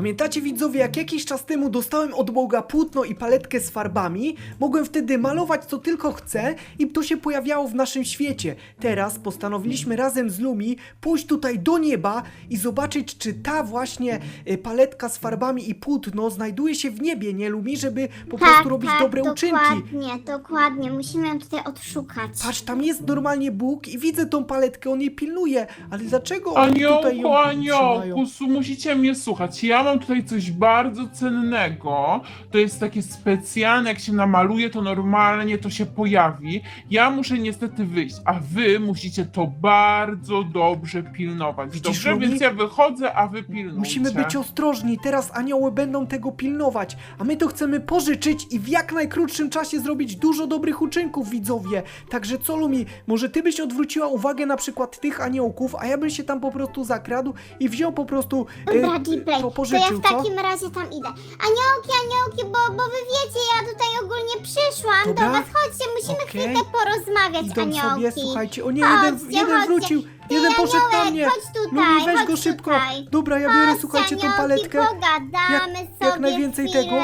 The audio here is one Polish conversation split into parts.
Pamiętacie widzowie, jak jakiś czas temu dostałem od Boga płótno i paletkę z farbami? Mogłem wtedy malować co tylko chcę i to się pojawiało w naszym świecie. Teraz postanowiliśmy razem z Lumi pójść tutaj do nieba i zobaczyć, czy ta właśnie e, paletka z farbami i płótno znajduje się w niebie, nie Lumi, żeby po prostu robić dobre uczynki. Tak, Dokładnie, dokładnie. Musimy ją tutaj odszukać. Patrz, tam jest normalnie Bóg i widzę tą paletkę, on jej pilnuje, ale dlaczego oni tutaj Aniołku, ją trzymają? aniołku, su- musicie mnie słuchać. Ja mam tutaj coś bardzo cennego. To jest takie specjalne, jak się namaluje, to normalnie to się pojawi. Ja muszę niestety wyjść, a wy musicie to bardzo dobrze pilnować. Widzisz, dobrze, więc ja wychodzę, a wy pilnujcie. Musimy być ostrożni, teraz anioły będą tego pilnować, a my to chcemy pożyczyć i w jak najkrótszym czasie zrobić dużo dobrych uczynków, widzowie. Także co Lumi, może ty byś odwróciła uwagę na przykład tych aniołków, a ja bym się tam po prostu zakradł i wziął po prostu e, Gplay, to to ja w co? takim razie tam idę. Aniołki, aniołki, bo, bo wy wiecie, ja tutaj ogólnie przyszłam Dobra. do was. Chodźcie, musimy Okej. chwilkę porozmawiać, Idą aniołki. sobie, słuchajcie, o nie, jeden, Chodźcie, jeden chodźcie. wrócił, Ty, jeden poszedł na aniołek, mnie. chodź tutaj, Lumi, weź go chodź szybko. tutaj. Dobra, ja biorę, Chodźcie, słuchajcie, tą aniołki, paletkę. pogadamy Jak, sobie jak najwięcej chwilę. tego.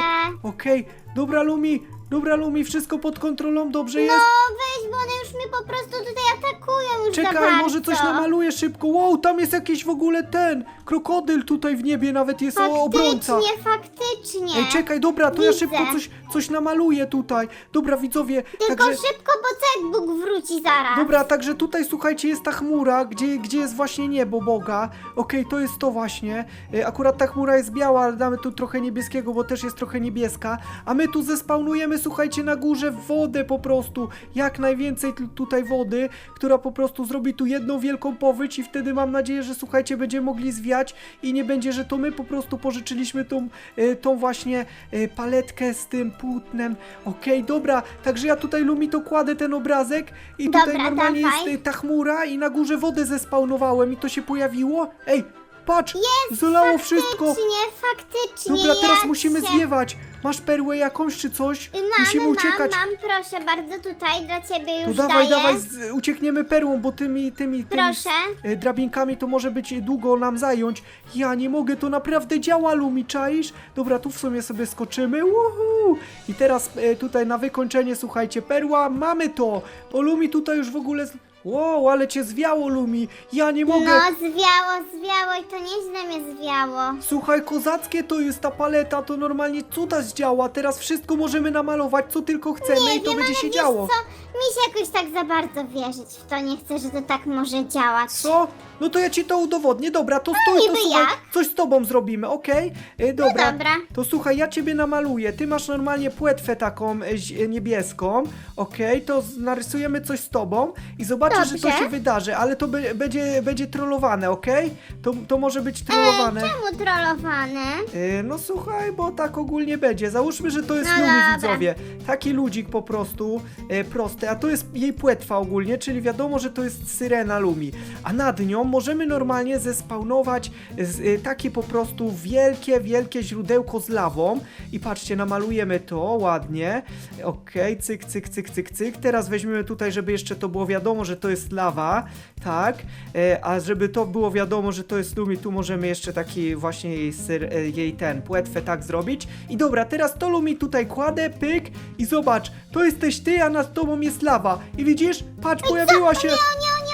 Okej, dobra Lumi, dobra Lumi, wszystko pod kontrolą, dobrze jest. No weź, bo one już mnie po prostu tutaj atakują już za Czekaj, bardzo. może coś namaluję szybko. Wow, tam jest jakiś w ogóle ten krokodyl tutaj w niebie, nawet jest o obrońca. Faktycznie, faktycznie. Ej, czekaj, dobra, to ja Widzę. szybko coś, coś namaluję tutaj. Dobra, widzowie, Tylko także... szybko, bo jak Bóg wróci zaraz? Dobra, także tutaj słuchajcie, jest ta chmura, gdzie, gdzie jest właśnie niebo Boga. Okej, to jest to właśnie. E, Akurat ta chmura jest biała, ale damy tu trochę niebieskiego, bo też jest trochę niebieska. A my tu zespawnujemy, słuchajcie, na górze wodę po prostu. Jak najwięcej tu- tutaj wody, która po prostu zrobi tu jedną wielką powódź i wtedy mam nadzieję, że słuchajcie, będziemy mogli zwiać i nie będzie, że to my po prostu pożyczyliśmy tą, e, tą właśnie e, paletkę z tym płótnem. Okej, dobra, także ja tutaj Lumi to kładę ten obrazek i tutaj Dobra, normalnie dawaj. jest e, ta chmura i na górze wodę zespawnowałem i to się pojawiło. Ej, patrz, zalało wszystko. Faktycznie, faktycznie. Dobra, teraz ja musimy cię- zwiewać. Masz perłę jakąś czy coś? Mam, musimy uciekać. Mam, mam, proszę bardzo, tutaj dla ciebie już dawaj, daję. dawaj, z, uciekniemy perłą, bo tymi, tymi, tymi Proszę. e, drabinkami to może być długo nam zająć. Ja nie mogę, to naprawdę działa, Lumi, czaisz? Dobra, tu w sumie sobie skoczymy, Uhu! I teraz e, tutaj na wykończenie, słuchajcie, perła, mamy to! To Lumi tutaj już w ogóle... z- Wow, ale cię zwiało, Lumi! Ja nie mogę! No, zwiało, zwiało i to nieźle mnie zwiało. Słuchaj, kozackie to jest ta paleta, to normalnie cuda zdziała. Teraz wszystko możemy namalować, co tylko chcemy i to wiem, będzie ale się wiesz działo. co, mi się jakoś tak za bardzo wierzyć w to, nie chcę, że to tak może działać. Co? No to ja ci to udowodnię. Dobra, to stój, to niby słuchaj, jak? coś z tobą zrobimy, okej? E, Dobra. dobra. To słuchaj, ja ciebie namaluję. Ty masz normalnie płetwę taką e, zi- e, niebieską, okej? To z- narysujemy coś z tobą i zobaczysz, że to Dobrze. się wydarzy, ale to be, będzie, będzie trollowane, okej? To, to może być Ej, trollowane. czemu trollowane? E, No słuchaj, bo tak ogólnie będzie. Załóżmy, że to jest No Lumi, dobra. widzowie. Taki ludzik po prostu, e, prosty, a to jest jej płetwa ogólnie, czyli wiadomo, że to jest syrena Lumi. A nad nią możemy normalnie zespawnować z, e, takie po prostu wielkie, wielkie źródełko z lawą. I patrzcie, namalujemy to ładnie. Okej, cyk, cyk, cyk, cyk, cyk. Teraz weźmiemy tutaj, żeby jeszcze to było wiadomo, że to jest lawa, tak? E, a żeby to było wiadomo, że to jest Lumi, tu możemy jeszcze taki właśnie jej, syr, e, jej ten płetwę tak zrobić. I dobra, teraz to Lumi tutaj kładę, pyk i zobacz, to jesteś ty, a nad tobą jest lawa. I widzisz? Patrz, pojawiła się.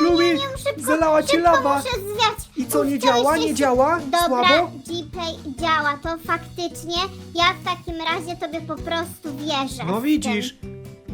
Lumi, Nie, nie, szybko, zalała cię szybko lawa. muszę zwiać. I co, nie to działa? Nie działa? Dobra, Słabo? Gplay działa, to faktycznie. Ja w takim razie tobie po prostu wierzę. No w widzisz.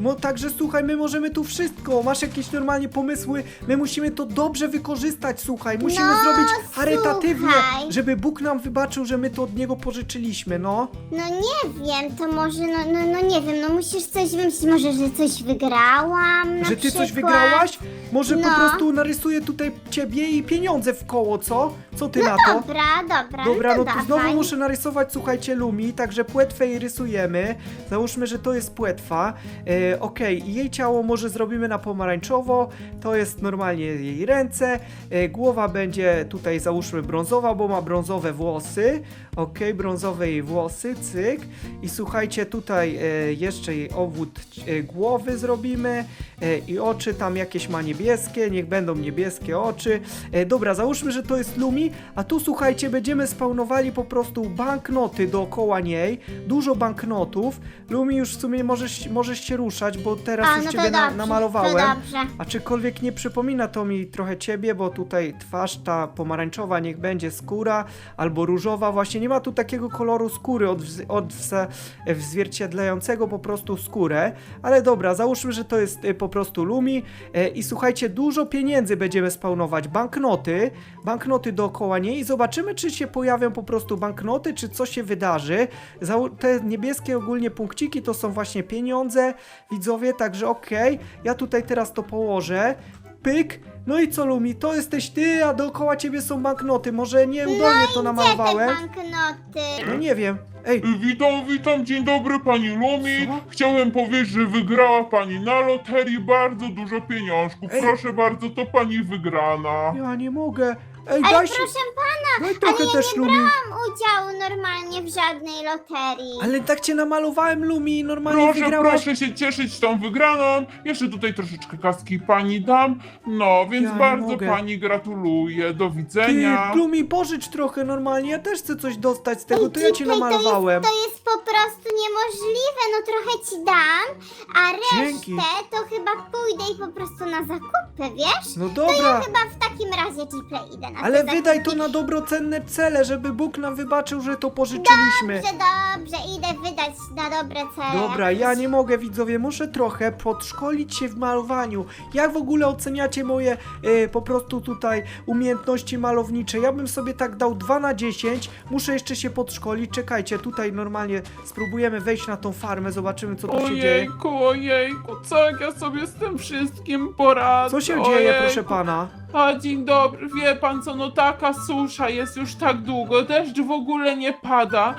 No także słuchaj, my możemy tu wszystko. Masz jakieś normalnie pomysły? My musimy to dobrze wykorzystać, słuchaj. Musimy No, zrobić charytatywnie, słuchaj. żeby Bóg nam wybaczył, że my to od niego pożyczyliśmy, no. No nie wiem, to może, no, no, no nie wiem, no musisz coś wymyślić, może, że coś wygrałam na Że ty coś przykład. wygrałaś? Może po No. prostu narysuję tutaj ciebie i pieniądze w koło, co? Co ty na to? Dobra, dobra, Dobra, no to to dawaj. znowu muszę narysować, słuchajcie, Lumi, także płetwę jej rysujemy. Załóżmy, że to jest płetwa. E, Okej, i jej ciało może zrobimy na pomarańczowo. To jest normalnie jej ręce. E, głowa będzie tutaj załóżmy brązowa, bo ma brązowe włosy. Okej, brązowe jej włosy, cyk. I słuchajcie, tutaj e, jeszcze jej obwód e, głowy zrobimy. E, I oczy tam jakieś ma niebieskie, niech będą niebieskie oczy. E, dobra, załóżmy, że to jest Lumi, a tu słuchajcie, będziemy spawnowali po prostu banknoty dookoła niej. Dużo banknotów. Lumi już w sumie możesz, możesz się ruszać, bo teraz A, już no to ciebie na, dobrze, namalowałem. to dobrze. A czykolwiek nie przypomina to mi trochę ciebie, bo tutaj twarz ta pomarańczowa niech będzie skóra, albo różowa, właśnie nie ma tu takiego koloru skóry odwz- odwza- odzwierciedlającego po prostu skórę, ale dobra, załóżmy, że to jest y, po prostu Lumi e, i słuchajcie, dużo pieniędzy będziemy spawnować, banknoty, banknoty dookoła niej i zobaczymy, czy się pojawią po prostu banknoty, czy co się wydarzy. Zał- te niebieskie ogólnie punkciki to są właśnie pieniądze, widzowie, także okej, ja tutaj teraz to położę, pyk, no i co Lumi, to jesteś ty, a dookoła ciebie są banknoty, może nieudolnie to Gdzie te namalowałem? banknoty? No nie wiem, ej, Witam, witam, dzień dobry pani Lumi. Co? Chciałem powiedzieć, że wygrała pani na loterii bardzo dużo pieniążków. Ej. Proszę bardzo, to pani wygrana. ja nie mogę, ej, Ale daj się, proszę pana, daj trochę ale ja też nie Lumi. brałam udziału normalnie w żadnej loterii. Ale tak cię namalowałem, Lumi, i normalnie Proszę, wygrałaś. proszę się cieszyć tą wygraną. Jeszcze tutaj troszeczkę kaski pani dam. No, więc Ja nie bardzo mogę. pani gratuluję. Do Ty, widzenia. Lumi, pożycz trochę normalnie, ja też chcę coś dostać z tego, to ja ci namalowałem. To jest, to jest po prostu niemożliwe, no trochę ci dam, a resztę Dzięki. to chyba pójdę i po prostu na zakupy, wiesz? No To ja dobra, chyba w takim razie Gplay idę na ale wydaj to na dobrocenne cele, żeby Bóg nam wybaczył, że to pożyczyliśmy. Dobrze, dobrze, idę wydać na dobre cele. Dobra, ja nie mogę, widzowie, muszę trochę podszkolić się w malowaniu. Jak w ogóle oceniacie moje e, po prostu tutaj umiejętności malownicze? Ja bym sobie tak dał 2 na 10. Muszę jeszcze się podszkolić. Czekajcie, tutaj normalnie spróbujemy wejść na tą farmę, zobaczymy co tu się dzieje. Ojejku, ojejku, co jak ja sobie z tym wszystkim poradzę? Co się dzieje, proszę pana? A dzień dobry, wie pan co, no taka susza jest już tak długo, deszcz w ogóle nie pada.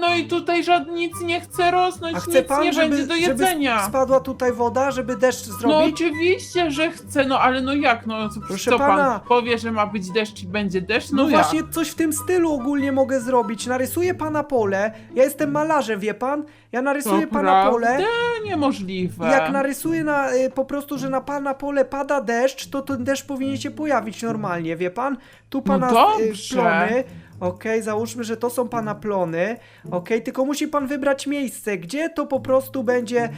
No i tutaj żadnie nic nie chce rosnąć, A chce nic pan, nie żeby, będzie do żeby jedzenia. spadła tutaj woda, żeby deszcz No zrobić? oczywiście, że chce, no ale no jak, no co, Proszę co pana. pan powie, że ma być deszcz i będzie deszcz? No, No, jak? właśnie coś w tym stylu ogólnie mogę zrobić. Narysuję pana pole. Ja jestem malarzem, wie pan? Ja narysuję To pana pole. prawda? Niemożliwe. Jak narysuję na, y, po prostu, że na pana pole pada deszcz, to ten deszcz powinien się pojawić normalnie, wie pan? Tu pana No y, dobrze. plony. Okej, załóżmy, że to są pana plony. Okej, tylko musi pan wybrać miejsce, gdzie to po prostu będzie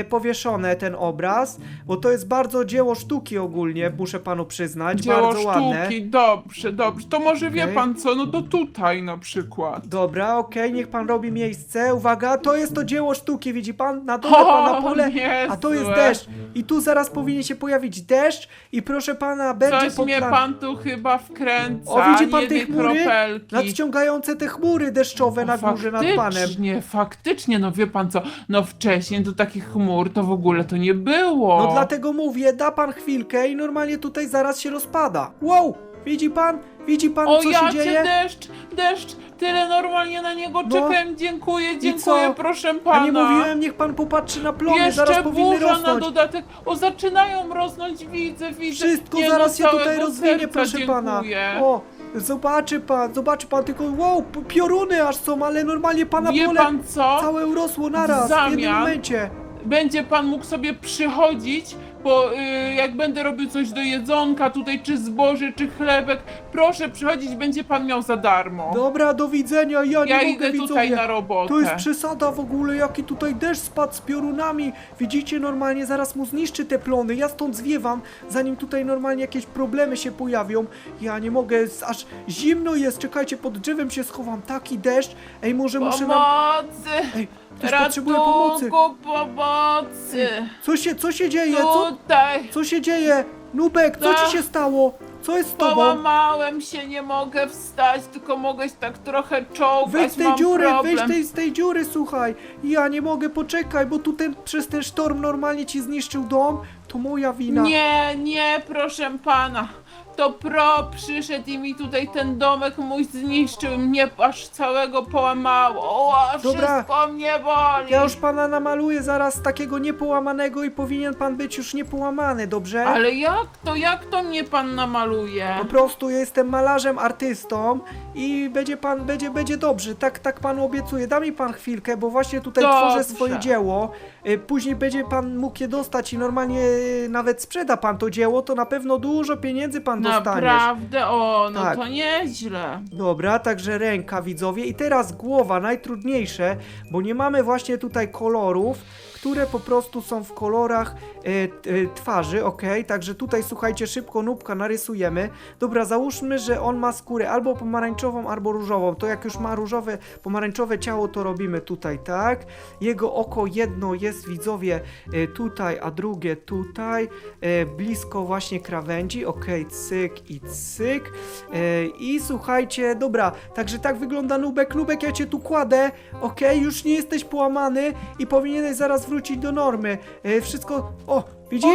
y, powieszone, ten obraz. Bo to jest bardzo dzieło sztuki ogólnie, muszę panu przyznać. Dzieło bardzo sztuki, ładne. dobrze, dobrze. To może wie Okej. pan co, no to tutaj na przykład. Dobra, okej, niech pan robi miejsce. Uwaga, to jest to dzieło sztuki, widzi pan? Na dole pana O, pole, niezłe. a to jest deszcz. I tu zaraz powinien się pojawić deszcz i proszę pana, będzie Coś mnie pan tu chyba wkręca. O, widzi pan te jednej chmury? Kropelki. Nadciągające te chmury deszczowe na górze nad panem. Faktycznie, faktycznie, no wie pan co, no wcześniej to takich chmur to w ogóle to nie było. No dlatego mówię, da pan chwilkę i normalnie tutaj zaraz się rozpada. Wow! Widzi pan? Widzi pan, O co ja się dzieje? deszcz, deszcz, tyle normalnie na niego No. czekałem, dziękuję, dziękuję, proszę pana. A nie mówiłem, niech pan popatrzy na plony, zaraz Jeszcze powinny burza na rosnąć. dodatek. O, zaczynają rosnąć, widzę, widzę. Wszystko Nie, zaraz no, się tutaj rozwinie, proszę pana. dziękuję. O, zobaczy pan, zobaczy pan tylko, wow, pioruny aż są, ale normalnie pana Wie pole pan co? całe urosło naraz, w jednym momencie. Będzie pan mógł sobie przychodzić, bo y, jak będę robił coś do jedzonka, tutaj czy zboże, czy chlebek, proszę przychodzić, będzie pan miał za darmo. Dobra, do widzenia, ja nie ja mogę, idę widzowie. tutaj na robotę. To jest przesada w ogóle, jaki tutaj deszcz spadł z piorunami. Widzicie, normalnie zaraz mu zniszczy te plony. Ja stąd zwiewam, zanim tutaj normalnie jakieś problemy się pojawią. Ja nie mogę, jest aż zimno jest. Czekajcie, pod drzewem się schowam. Taki deszcz. Ej, może muszę nam... Pomocy! Ej, ktoś potrzebuje pomocy. Ratunku, pomocy! Co się, co się dzieje? Co, Tutaj! co się dzieje? Nubek, co Co? ci się stało? Co jest z tobą? Połamałem się, nie mogę wstać, tylko mogę się tak trochę czołgać, Wyjdź z tej mam dziury, problem. wyjdź tej, z tej dziury, słuchaj. Ja nie mogę, poczekaj, bo tu ten, przez ten sztorm normalnie ci zniszczył dom. To moja wina. Nie, nie, proszę pana. To pro przyszedł i mi tutaj ten domek mój zniszczył, mnie aż całego połamało. O, Dobra. wszystko mnie boli. Ja już pana namaluję zaraz takiego niepołamanego i powinien pan być już niepołamany, dobrze? Ale jak to, jak to mnie pan namaluje? Po prostu jestem malarzem, artystą i będzie pan, będzie, będzie dobrze, tak, tak panu obiecuję. Da mi pan chwilkę, bo właśnie tutaj Dobrze. tworzę swoje dzieło. Y, Później będzie pan mógł je dostać i normalnie y, nawet sprzeda pan to dzieło, to na pewno dużo pieniędzy pan dostaniesz. Naprawdę? O, no Tak. to nieźle. Dobra, także ręka widzowie i teraz głowa, najtrudniejsze, bo nie mamy właśnie tutaj kolorów, które po prostu są w kolorach e, e, twarzy, ok? Także tutaj słuchajcie, szybko nubka narysujemy. Dobra, załóżmy, że on ma skórę albo pomarańczową, albo różową. To jak już ma różowe, pomarańczowe ciało, to robimy tutaj, tak? Jego oko jedno jest widzowie e, tutaj, a drugie tutaj, e, blisko właśnie krawędzi, ok? Cyk i cyk. E, I słuchajcie, dobra, także tak wygląda Nubek. Nubek, ja cię tu kładę, okej, już nie jesteś połamany i powinieneś zaraz wrócić do normy. E, wszystko, o, widzisz? O!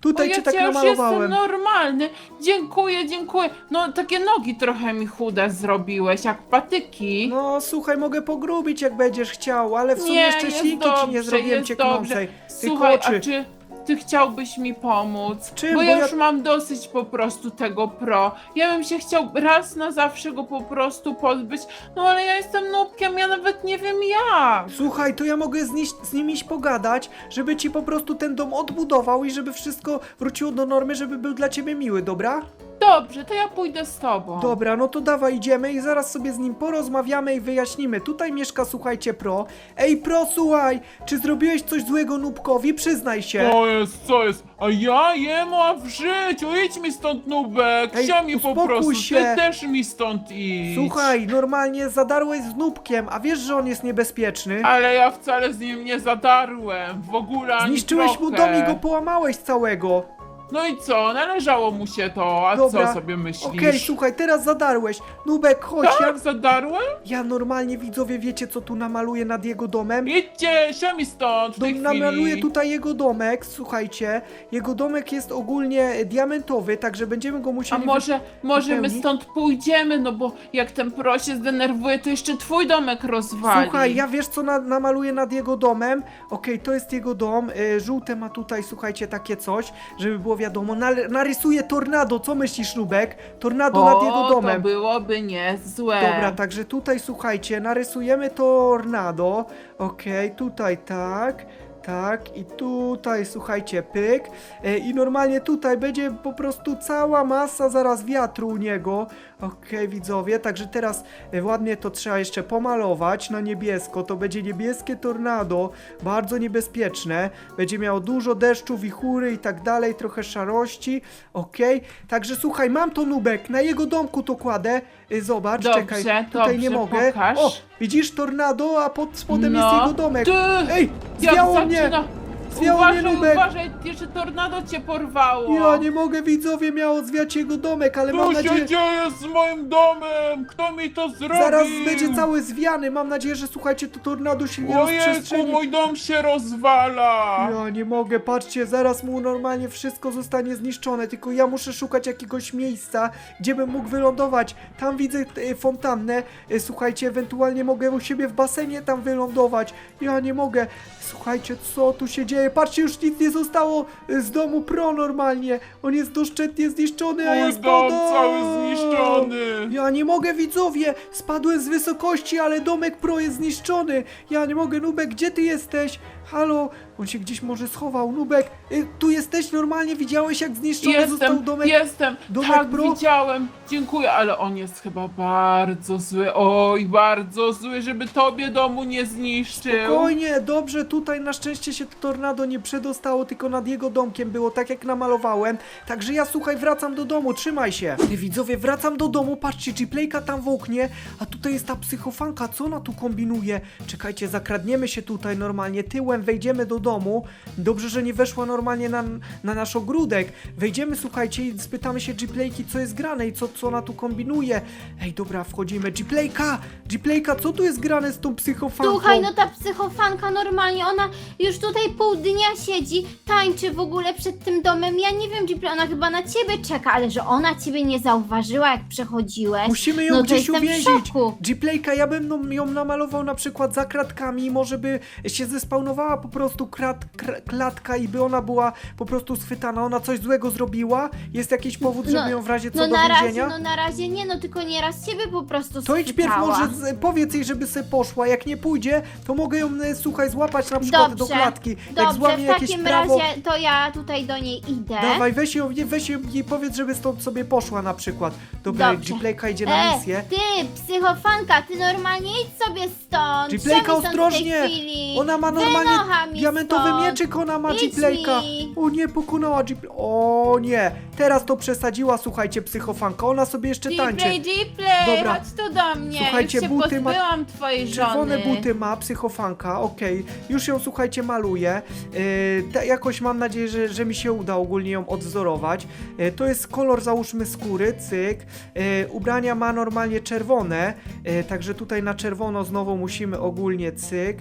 Tutaj o cię tak już namalowałem. jestem normalny. Dziękuję, dziękuję. No takie nogi trochę mi chude zrobiłeś, jak patyki. No, słuchaj, mogę pogrubić jak będziesz chciał, ale w sumie nie, jeszcze ślinki ci nie zrobiłem. Tylko Słuchaj, oczy. a czy ty chciałbyś mi pomóc? Czym? Bo Bo ja ja- już mam dosyć po prostu tego pro. Ja bym się chciał raz na zawsze go po prostu pozbyć. No ale ja jestem nubkiem, ja nawet nie wiem jak. Słuchaj, to ja mogę z, nim- z nim iść pogadać, żeby ci po prostu ten dom odbudował i żeby wszystko wróciło do normy, żeby był dla ciebie miły, dobra? Dobrze, to ja pójdę z tobą. Dobra, no to dawaj, idziemy i zaraz sobie z nim porozmawiamy i wyjaśnimy. Tutaj mieszka, słuchajcie, Pro. Ej, Pro, słuchaj, czy zrobiłeś coś złego Nubkowi? Przyznaj się. To jest, co jest? A ja jemu a w życiu, idź mi stąd Nubek, Ej, Ej, mi po uspokój prostu, się. ty też mi stąd idź. Słuchaj, normalnie zadarłeś z Nubkiem, a wiesz, że on jest niebezpieczny? Ale ja wcale z nim nie zadarłem, w ogóle ani Zniszczyłeś mu trochę. dom i go połamałeś całego. No i co, należało mu się to, a Dobra. co sobie myślisz? Okej, słuchaj, teraz zadarłeś. Nubek, chodź, ja, Tak, zadarłem? ja normalnie, widzowie, wiecie, co tu namaluję nad jego domem? Idźcie, się mi stąd w tej Dom, chwili. namaluję tutaj jego domek, słuchajcie. Jego domek jest ogólnie diamentowy, także będziemy go A musieli... wy- może, może my wypełnić? stąd pójdziemy, no bo jak ten pro się zdenerwuje, to jeszcze twój domek rozwali. Słuchaj, ja wiesz co na, namaluję nad jego domem? Okej, to jest jego dom. Y, żółte ma tutaj, słuchajcie, takie coś, żeby było wiadomo. Nal- narysuję tornado, co myślisz, Nubek? Tornado nad jego O, domem. to byłoby niezłe. Dobra, także tutaj słuchajcie, narysujemy tornado. Okej, tutaj tak. Tak, i tutaj słuchajcie, pyk. E, I normalnie tutaj będzie po prostu cała masa zaraz wiatru u niego. Okej, widzowie, także teraz e, ładnie to trzeba jeszcze pomalować na niebiesko. To będzie niebieskie tornado, bardzo niebezpieczne. Będzie miało dużo deszczu, wichury i tak dalej, trochę szarości. Okej, także słuchaj, mam to nubek, na jego domku to kładę. E, Zobacz, Dobrze, czekaj, tutaj nie dobrze, mogę. pokaż. O, widzisz tornado, a pod spodem no. jest jego domek. Ty, Ej, jak zwiało mnie! zaczyna... Zwiało mnie uważaj, nubek! uważaj, jeszcze tornado cię porwało. Ja nie mogę, widzowie, miało zwiać jego domek, ale mam Co się nadzieję... dzieje z moim domem? Kto mi to zrobił? Zaraz będzie cały zwiany, mam nadzieję, że słuchajcie, to tornado się nie Ojejku, rozprzestrzeni. mój dom się rozwala! Ja nie mogę, patrzcie, zaraz mu normalnie wszystko zostanie zniszczone, tylko ja muszę szukać jakiegoś miejsca, gdzie bym mógł wylądować. Tam widzę e, fontannę, e, słuchajcie, ewentualnie mogę u siebie w basenie tam wylądować. Ja nie mogę. Słuchajcie, co tu się dzieje? Patrzcie, już nic nie zostało e, z domu Pro normalnie. On jest doszczętnie zniszczony, a ja Mój dom spadam. cały zniszczony! Ja nie mogę, widzowie! Spadłem z wysokości, ale domek pro jest zniszczony! Ja nie mogę, Nubek, gdzie ty jesteś? Halo? On się gdzieś może schował, Nubek! Y, tu jesteś normalnie? Widziałeś, jak zniszczony został Jestem, domek? jestem, domek tak pro? widziałem, dziękuję, ale on jest chyba bardzo zły, oj, bardzo zły, żeby tobie domu nie zniszczył. Spokojnie, dobrze, tutaj na szczęście się to tornado nie przedostało, tylko nad jego domkiem było, tak jak namalowałem. Także ja, słuchaj, wracam do domu, trzymaj się. Ty widzowie, wracam do domu, patrzcie, Gplayka tam w oknie, a tutaj jest ta psychofanka, co ona tu kombinuje? Czekajcie, zakradniemy się tutaj normalnie, tyłem wejdziemy do domu. Dobrze, że nie weszła normalnie na, na nasz ogródek. Wejdziemy, słuchajcie, i spytamy się Gplayki, co jest grane i co, co ona tu kombinuje. Ej, dobra, wchodzimy. Gplayka! Gplayka, co tu jest grane z tą psychofanką? Słuchaj, no ta psychofanka normalnie, ona już tutaj pół dnia siedzi, tańczy w ogóle przed tym domem. Ja nie wiem, Ghibli, ona chyba na ciebie czeka, ale że ona ciebie nie zauważyła, jak przechodziłeś. Musimy ją no to gdzieś jestem w uwięzić. szoku. Gplayka, ja bym no- ją namalował na przykład za kratkami, może by się zespawnowała po prostu krat, kr, klatka i by ona była po prostu schwytana. Ona coś złego zrobiła? Jest jakiś powód, żeby No- ją w razie co No do na razie, więzienia? no na razie nie, no tylko nieraz ciebie po prostu To idź pierw schwytała. może z, powiedz jej, żeby se poszła. Jak nie pójdzie, to mogę ją, e, słuchaj, złapać na przykład do klatki. Jak Dobrze, złamie w jakieś takim prawo. razie to ja tutaj do niej idę. Dawaj, weź ją, nie, weź ją, jej powiedz, żeby stąd sobie poszła na przykład. Dobra, Dobrze. Gplayka idzie na E, misję. ty, psychofanka, ty normalnie idź sobie stąd. Gplayka, Przemyśl stąd w tej ostrożnie! chwili. Ona ma normalnie Wynocha mi diamentowy stąd. mieczyk, ona ma Idź Gplayka. mi. O nie, pokonała Gplay. O nie, teraz to przesadziła, słuchajcie, psychofanka. Ona sobie jeszcze tańczy. Gplay, Gplay, Dobra. chodź tu do mnie. Słuchajcie, Już się buty ma- pozbyłam twojej żony. Czerwone buty ma, psychofanka, okej. Już ją, słuchajcie, maluję. Yy, ta, jakoś mam nadzieję, że, że mi się uda ogólnie ją odwzorować. Yy, to jest kolor, załóżmy, skóry, cyk. Yy, ubrania ma normalnie czerwone, yy, także tutaj na czerwono znowu musimy ogólnie cyk.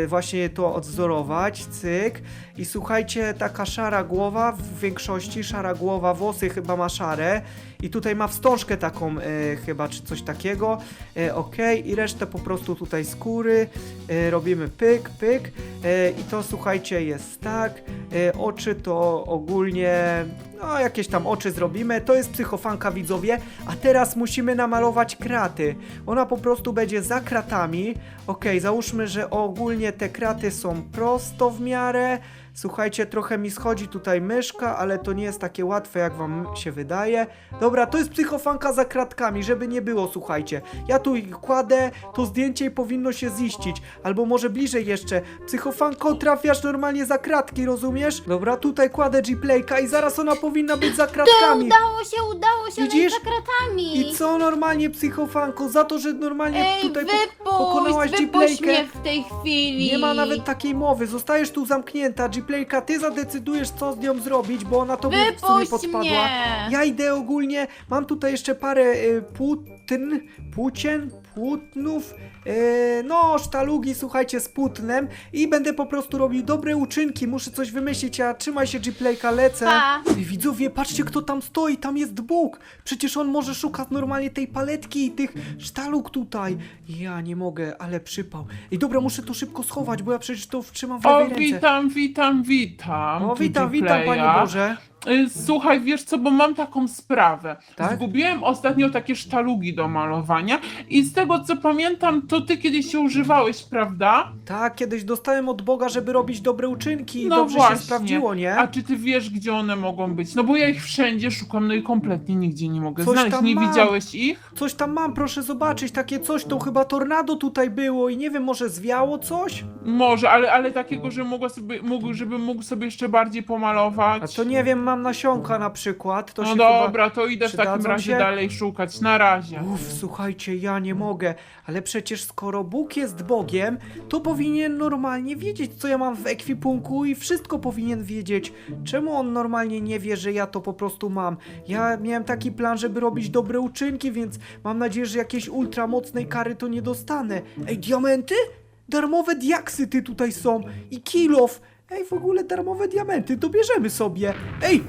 Yy, właśnie to odwzorować, cyk. I słuchajcie, taka szara głowa, w większości szara głowa, włosy chyba ma szare. I tutaj ma wstążkę taką e, chyba, czy coś takiego. E, ok, i resztę po prostu tutaj skóry. E, robimy pyk, pyk. E, I to słuchajcie, jest tak. E, oczy to ogólnie. No, jakieś tam oczy zrobimy. To jest psychofanka, widzowie. A teraz musimy namalować kraty. Ona po prostu będzie za kratami. Ok, załóżmy, że ogólnie te kraty są prosto w miarę. Słuchajcie, trochę mi schodzi tutaj myszka, ale to nie jest takie łatwe, jak wam się wydaje. Dobra, to jest psychofanka za kratkami, żeby nie było, słuchajcie. Ja tu ich kładę, to zdjęcie i powinno się ziścić. Albo może bliżej jeszcze. Psychofanko, trafiasz normalnie za kratki, rozumiesz? Dobra, tutaj kładę G-Playka i zaraz ona powinna być za To kratkami. udało się, udało się, Widzisz? za kratami. I co normalnie, psychofanko? Za to, że normalnie Ej, tutaj po- pokonałaś wypuść, wypuść G-Playkę. mnie w tej chwili. Nie ma nawet takiej mowy, zostajesz tu zamknięta, G-Playka, ty zadecydujesz co z nią zrobić, bo ona to w sumie Wypuść podpadła. mnie. Ja idę ogólnie, mam tutaj jeszcze parę y, płótn, płócien, płótnów, no sztalugi, słuchajcie, z płótnem i będę po prostu robił dobre uczynki, muszę coś wymyślić, a trzymaj się G-Playka, lecę. Pa. Ej, Widzowie, patrzcie kto tam stoi, tam jest Bóg. Przecież on może szukać normalnie tej paletki i tych sztalug tutaj. Ja nie mogę, ale przypał. I dobra, muszę to szybko schować, bo ja przecież to wtrzymam w O, lewej ręce. witam, witam, witam. O, witam, witam. Panie Boże. Y, Słuchaj, wiesz co, bo mam taką sprawę. Tak? Zgubiłem ostatnio takie sztalugi do malowania i z tego co pamiętam, to ty kiedyś się używałeś, prawda? Tak, kiedyś dostałem od Boga, żeby robić dobre uczynki i No dobrze właśnie. się sprawdziło, nie? A czy ty wiesz, gdzie one mogą być? No bo ja ich wszędzie szukam, no i kompletnie nigdzie nie mogę Coś znaleźć. tam Nie mam. widziałeś ich? Coś tam mam, proszę zobaczyć, takie coś, to chyba tornado tutaj było i nie wiem, może zwiało coś? Może, ale, ale takiego, że mogła sobie, mógł, żebym mógł sobie jeszcze bardziej pomalować. A to nie wiem, mam nasionka na przykład, to no się dobra, to idę w takim przydadzą razie się? dalej szukać. Na razie. chyba... Uff, słuchajcie, ja nie mogę, ale przecież skoro Bóg jest Bogiem, to powinien normalnie wiedzieć, co ja mam w ekwipunku i wszystko powinien wiedzieć. Czemu on normalnie nie wie, że ja to po prostu mam? Ja miałem taki plan, żeby robić dobre uczynki, więc mam nadzieję, że jakiejś ultramocnej kary to nie dostanę. Ej, diamenty? Darmowe diaksy ty tutaj są i kilof. Ej, w ogóle darmowe diamenty, dobierzemy sobie. Ej,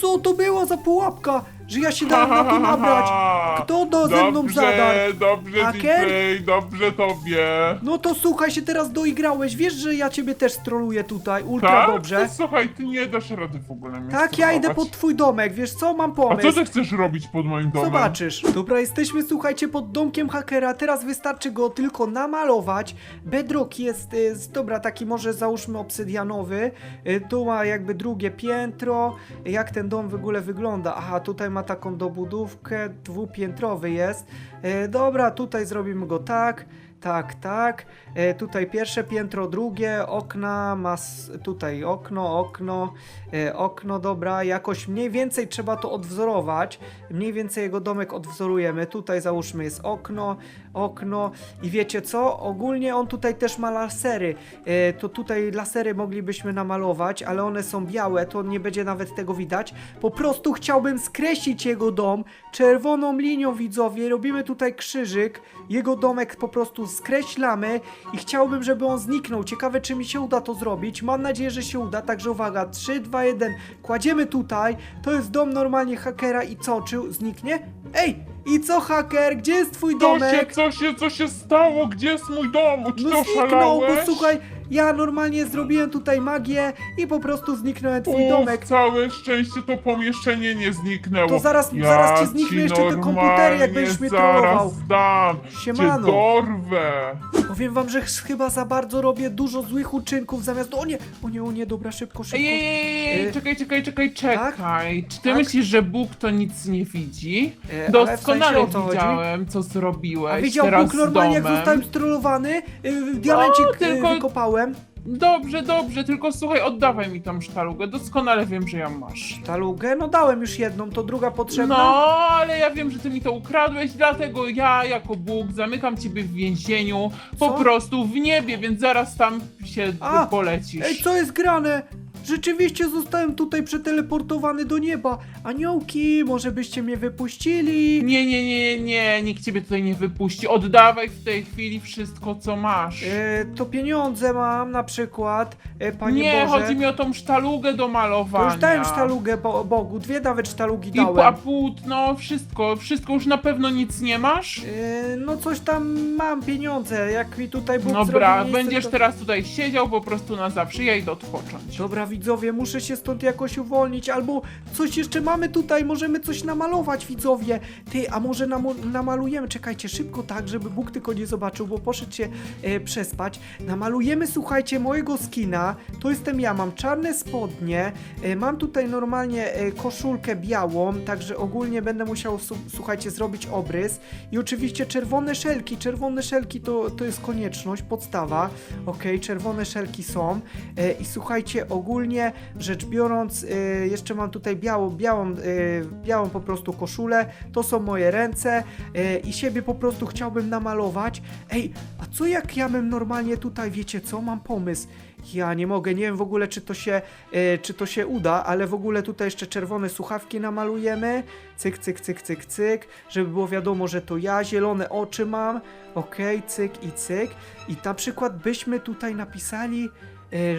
co to była za pułapka, że ja się dałem na tym nabrać? Kto do ze mną dobrze, zadarł? Dobrze, Haker? Display, dobrze tobie. No to słuchaj, się teraz doigrałeś. Wiesz, że ja ciebie też stroluję tutaj, ultra Tak? dobrze. To, słuchaj, ty nie dasz rady w ogóle mnie Tak, ja idę pod twój domek, wiesz co, mam A pomysł. co ty chcesz robić pod moim domem? Zobaczysz. Dobra, jesteśmy, słuchajcie, pod domkiem hakera. Teraz wystarczy go tylko namalować. Bedrock jest, y, z- dobra, taki może załóżmy obsydianowy. Y, tu ma jakby drugie piętro. Jak ten dom w ogóle wygląda? Aha, tutaj ma taką dobudówkę, dwupiętrowy jest. Y, dobra, tutaj zrobimy go tak. Tak, tak. E, tutaj pierwsze piętro, drugie, okna, mas, tutaj okno, okno, e, okno, dobra, jakoś mniej więcej trzeba to odwzorować. Mniej więcej jego domek odwzorujemy. Tutaj załóżmy jest okno, okno i wiecie co? Ogólnie on tutaj też ma lasery. E, to tutaj lasery moglibyśmy namalować, ale one są białe, to nie będzie nawet tego widać. Po prostu chciałbym skreślić jego dom czerwoną linią, widzowie. Robimy tutaj krzyżyk. Jego domek po prostu skreślamy i chciałbym, żeby on zniknął. Ciekawe, czy mi się uda to zrobić. Mam nadzieję, że się uda. Także uwaga, 3, 2, 1. Kładziemy tutaj. To jest dom normalnie hakera i co? Czy zniknie? Ej! I co, haker? Gdzie jest twój Co się, domek? co się, co się stało? Gdzie jest mój dom? Czy No to zniknął, bo szalałeś? słuchaj, ja normalnie zrobiłem tutaj magię i po prostu zniknąłem twój Uff, domek. całe szczęście to pomieszczenie nie zniknęło. To zaraz- ja zaraz ci znikną jeszcze te komputery, jak będziesz mnie zaraz trollował. dam. Siemano. Cię dorwę. Powiem wam, że ch- chyba za bardzo robię dużo złych uczynków zamiast... O nie, o nie, o nie, dobra, szybko, szybko. Ej, ej, ej, ej, E, czekaj, czekaj, czekaj, czekaj. Czy ty Tak? myślisz, że Bóg to nic nie widzi? E, ale w Doskonale sensie o chodzi? widziałem, co zrobiłeś A widział teraz Bóg normalnie, jak domem. zostałem strollowany? Yy, diamencik O, tylko- yy, Dobrze, dobrze, tylko słuchaj, oddawaj mi tą sztalugę. Doskonale wiem, że ją masz. Talugę? No dałem już jedną, to druga potrzebna. No, ale ja wiem, że ty mi to ukradłeś, dlatego ja jako Bóg zamykam ciebie w więzieniu, po Co? prostu w niebie, więc zaraz tam się A, polecisz. Ej, co jest grane? Rzeczywiście zostałem tutaj przeteleportowany do nieba. Aniołki, może byście mnie wypuścili? Nie, nie, nie, nie, nikt ciebie tutaj nie wypuści. Oddawaj w tej chwili wszystko, co masz. E, to pieniądze mam na przykład, e, panie nie, Boże. chodzi mi o tą sztalugę do To malowania. już dałem sztalugę bo, Bogu, dwie nawet sztalugi I dałem. płótno, wszystko, wszystko, już na pewno nic nie masz? E, no coś tam mam, pieniądze, jak mi tutaj Bóg Dobra, zrobi miejsce, będziesz to... teraz tutaj siedział po prostu na zawsze, ja idę odpocząć. Dobra widzowie, muszę się stąd jakoś uwolnić, albo coś jeszcze mamy tutaj, możemy coś namalować widzowie. Ty, a może namu- namalujemy, czekajcie, szybko tak, żeby Bóg tylko nie zobaczył, bo poszedł się e, przespać. Namalujemy, słuchajcie, mojego skina, to jestem ja, mam czarne spodnie, e, mam tutaj normalnie e, koszulkę białą, także ogólnie będę musiał, słuchajcie, zrobić obrys i oczywiście czerwone szelki, czerwone szelki to, to jest konieczność, podstawa, okej, czerwone szelki są e, i słuchajcie, ogólnie rzecz biorąc, e, jeszcze mam tutaj białą, białą, e, białą po prostu koszulę, to są moje ręce e, i siebie po prostu chciałbym namalować. Ej, a co jak ja bym normalnie tutaj, wiecie co, mam pomysł. Ja nie mogę, nie wiem w ogóle czy to się, czy to się uda, ale w ogóle tutaj jeszcze czerwone słuchawki namalujemy. Cyk, cyk, cyk, cyk, cyk, żeby było wiadomo, że to ja, zielone oczy mam. Okej, cyk i cyk. I na przykład byśmy tutaj napisali,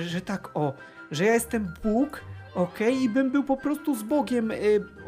że tak o, że ja jestem Bóg, okej, i bym był po prostu z Bogiem. E,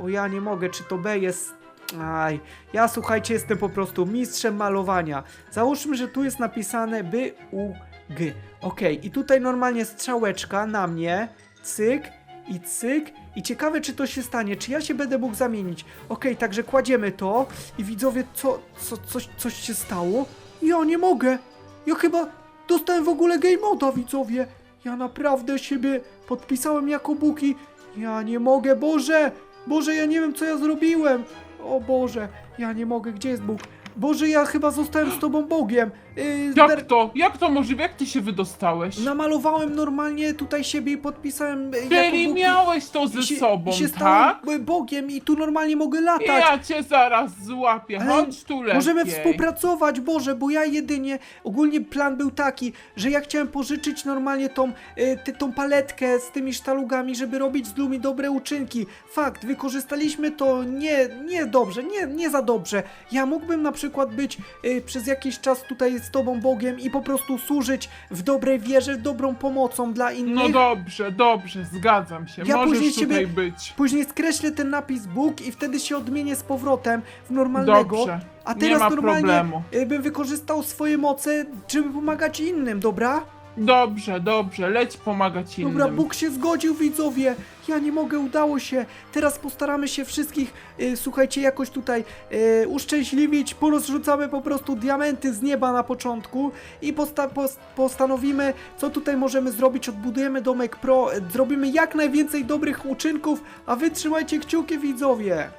o ja nie mogę, czy to B jest. Aj, ja słuchajcie, jestem po prostu mistrzem malowania. Załóżmy, że tu jest napisane by u g. Okej, i tutaj normalnie strzałeczka na mnie, cyk i cyk. I ciekawe, czy to się stanie, czy ja się będę mógł zamienić. Okej, także kładziemy to i widzowie, co, co, coś, coś się stało? Ja nie mogę. Ja chyba dostałem w ogóle game moda, widzowie. Ja naprawdę siebie podpisałem jako Buki. Ja nie mogę, Boże! Boże, ja nie wiem, co ja zrobiłem. O Boże, ja nie mogę, gdzie jest Bóg? Boże, ja chyba zostałem z tobą Bogiem. Yy, Jak to? Jak to możliwe? Jak ty się wydostałeś? Namalowałem normalnie tutaj siebie i podpisałem. e, jako Czyli Bóg i- miałeś to ze i się, sobą, i się tak? e, Bogiem i tu normalnie mogę latać. Ja cię zaraz złapię, Ale chodź tu lepiej. Możemy współpracować, Boże, bo ja jedynie, ogólnie plan był taki, że ja chciałem pożyczyć normalnie tą, y, ty, tą paletkę z tymi sztalugami, żeby robić z Lumi dobre uczynki. Fakt, wykorzystaliśmy to nie, nie dobrze, nie, nie za dobrze. Ja mógłbym na przykład być y, przez jakiś czas tutaj z Tobą Bogiem i po prostu służyć w dobrej wierze, dobrą pomocą dla innych. No dobrze, dobrze, zgadzam się. Ja później Możesz ciebie- tutaj być. Później skreślę ten napis Bóg i wtedy się odmienię z powrotem w normalnego. Dobrze. A nie teraz ma normalnie problemu. y, bym wykorzystał swoje moce, żeby pomagać innym, dobra? Dobrze, dobrze, leć pomagać innym. Dobra, Bóg się zgodził, widzowie. Ja nie mogę, udało się. Teraz postaramy się wszystkich, y, słuchajcie, jakoś tutaj y, uszczęśliwić. Porozrzucamy po prostu diamenty z nieba na początku i posta pos postanowimy, co tutaj możemy zrobić. Odbudujemy domek pro, zrobimy jak najwięcej dobrych uczynków, a wy trzymajcie kciuki, widzowie.